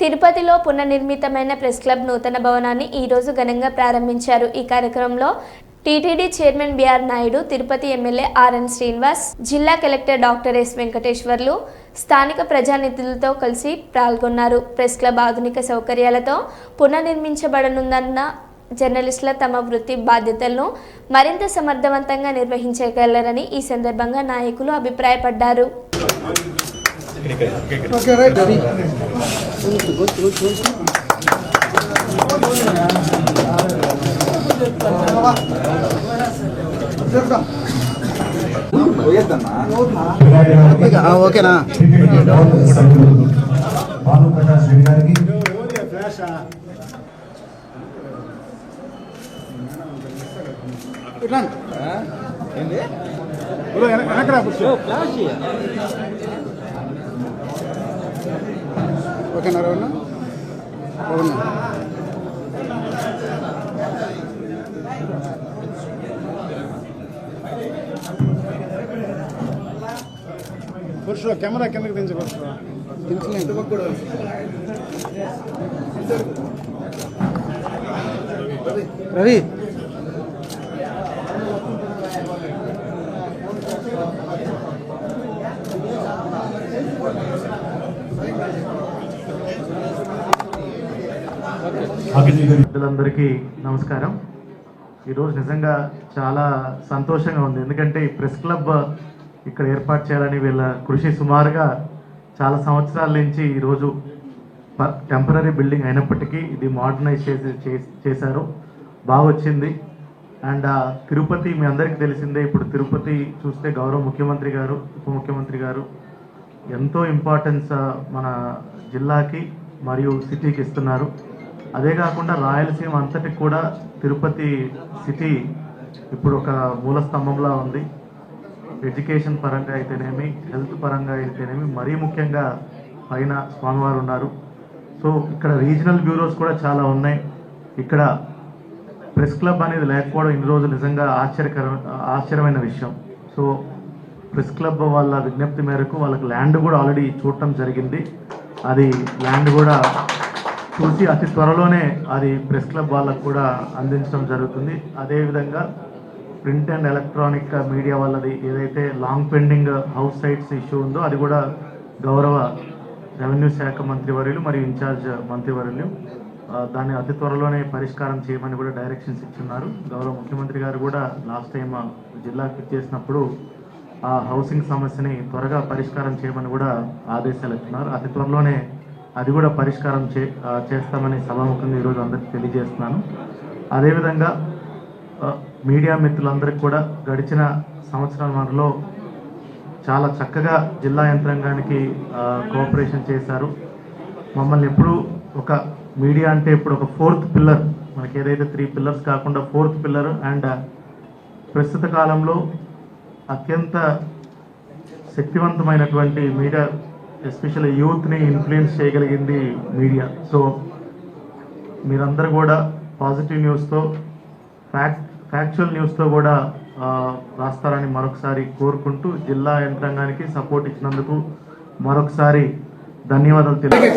తిరుపతిలో పునర్నిర్మితమైన press club నూతన భవనాన్ని ఈరోజు ఘనంగా ప్రారంభించారు. ఈ కార్యక్రమంలో TTD chairman BR Naidu Tirupati MLA RN Srinivas జిల్లా కలెక్టర్ డాక్టర్ ఎస్ వెంకటేశ్వర్లు స్థానిక ప్రజానిధులతో కలిసి పాల్గొన్నారు. ప్రెస్ క్లబ్ ఆధునిక సౌకర్యాలతో పునర్నిర్మించబడనుందన్న జర్నలిస్టుల తమ వృత్తి బాధ్యతలను మరింత సమర్థవంతంగా నిర్వహించగలరని ఈ సందర్భంగా నాయకులు అభిప్రాయపడ్డారు. ఓకే రైట్ రవి ఆ, ఓకేనా? భానుప్రకాష్ రెడ్డి గారికి ఇట్లా బ్రో, వెన- ఓకేనా రవణ రవణ పురుషులు కెమెరా కిందకి దించు పురుషులు రవి పెద్దలందరికీ నమస్కారం. ఈరోజు నిజంగా చాలా సంతోషంగా ఉంది. ఎందుకంటే ఈ ప్రెస్ క్లబ్ ఇక్కడ ఏర్పాటు చేయాలని వీళ్ళ కృషి సుమారుగా చాలా సంవత్సరాల నుంచి ఈరోజు టెంపరీ బిల్డింగ్ అయినప్పటికీ ఇది మోడర్నైజ్ చేసి చే- చేశారు. బాగా వచ్చింది. అండ్ ఆ, తిరుపతి మీ అందరికీ తెలిసిందే. ఇప్పుడు తిరుపతి చూస్తే గౌరవ ముఖ్యమంత్రి గారు ఉప ముఖ్యమంత్రి గారు ఎంతో ఇంపార్టెన్స్ మన జిల్లాకి మరియు సిటీకి ఇస్తున్నారు. అదే కాకుండా రాయలసీమ అంతటి కూడా తిరుపతి సిటీ ఇప్పుడు ఒక మూల స్తంభంలా ఉంది. ఎడ్యుకేషన్ పరంగా అయితేనేమి హెల్త్ పరంగా అయితేనేమి మరీ ముఖ్యంగా పైన స్వామివారు ఉన్నారు. సో ఇక్కడ రీజనల్ బ్యూరోస్ కూడా చాలా ఉన్నాయి. ఇక్కడ ప్రెస్ క్లబ్ అనేది లేకపోవడం ఇన్ని రోజులు నిజంగా ఆశ్చర్యకర ఆశ్చర్యమైన విషయం. సో ప్రెస్ క్లబ్ వాళ్ళ విజ్ఞప్తి మేరకు వాళ్ళకి ల్యాండ్ కూడా ఆల్రెడీ చూడటం జరిగింది. అది ల్యాండ్ కూడా చూసి అతి త్వరలోనే అది ప్రెస్ క్లబ్ వాళ్ళకు కూడా అందించడం జరుగుతుంది. అదేవిధంగా ప్రింట్ అండ్ ఎలక్ట్రానిక్ మీడియా వాళ్ళది ఏదైతే long pending house sites issue ఉందో అది కూడా గౌరవ రెవెన్యూ శాఖ మంత్రివర్యులు మరియు ఇన్ఛార్జ్ మంత్రివర్యులు ఆ, దాన్ని అతి త్వరలోనే పరిష్కారం చేయమని కూడా డైరెక్షన్స్ ఇచ్చున్నారు. గౌరవ ముఖ్యమంత్రి గారు కూడా లాస్ట్ టైం జిల్లాకి చేసినప్పుడు ఆ హౌసింగ్ సమస్యని త్వరగా పరిష్కారం చేయమని కూడా ఆదేశాలు ఇస్తున్నారు. అతి త్వరలోనే అది కూడా పరిష్కారం చే చేస్తామని సభాముఖంగా ఈరోజు అందరికీ తెలియజేస్తున్నాను. అదేవిధంగా మీడియా మిత్రులందరికీ కూడా గడిచిన సంవత్సరం సంవత్సరాలలో చాలా చక్కగా జిల్లా యంత్రాంగానికి కోఆపరేషన్ చేశారు. మమ్మల్ని ఎప్పుడు ఒక మీడియా అంటే ఇప్పుడు ఒక ఫోర్త్ పిల్లర్ మనకి ఏదైతే త్రీ పిల్లర్స్ కాకుండా ఫోర్త్ పిల్లర్ అండ్ ప్రస్తుత కాలంలో అత్యంత శక్తివంతమైనటువంటి మీడియా ఎస్పెషల్లీ యూత్ని ఇన్ఫ్లుయెన్స్ చేయగలిగింది మీడియా. సో మీరందరూ కూడా పాజిటివ్ న్యూస్తో ఫ్యాక్ట్ ఫ్యాక్చువల్ న్యూస్తో కూడా ఆ, రాస్తారని మరొకసారి కోరుకుంటూ జిల్లా యంత్రాంగానికి సపోర్ట్ ఇచ్చినందుకు మరొకసారి ధన్యవాదాలు తెలియ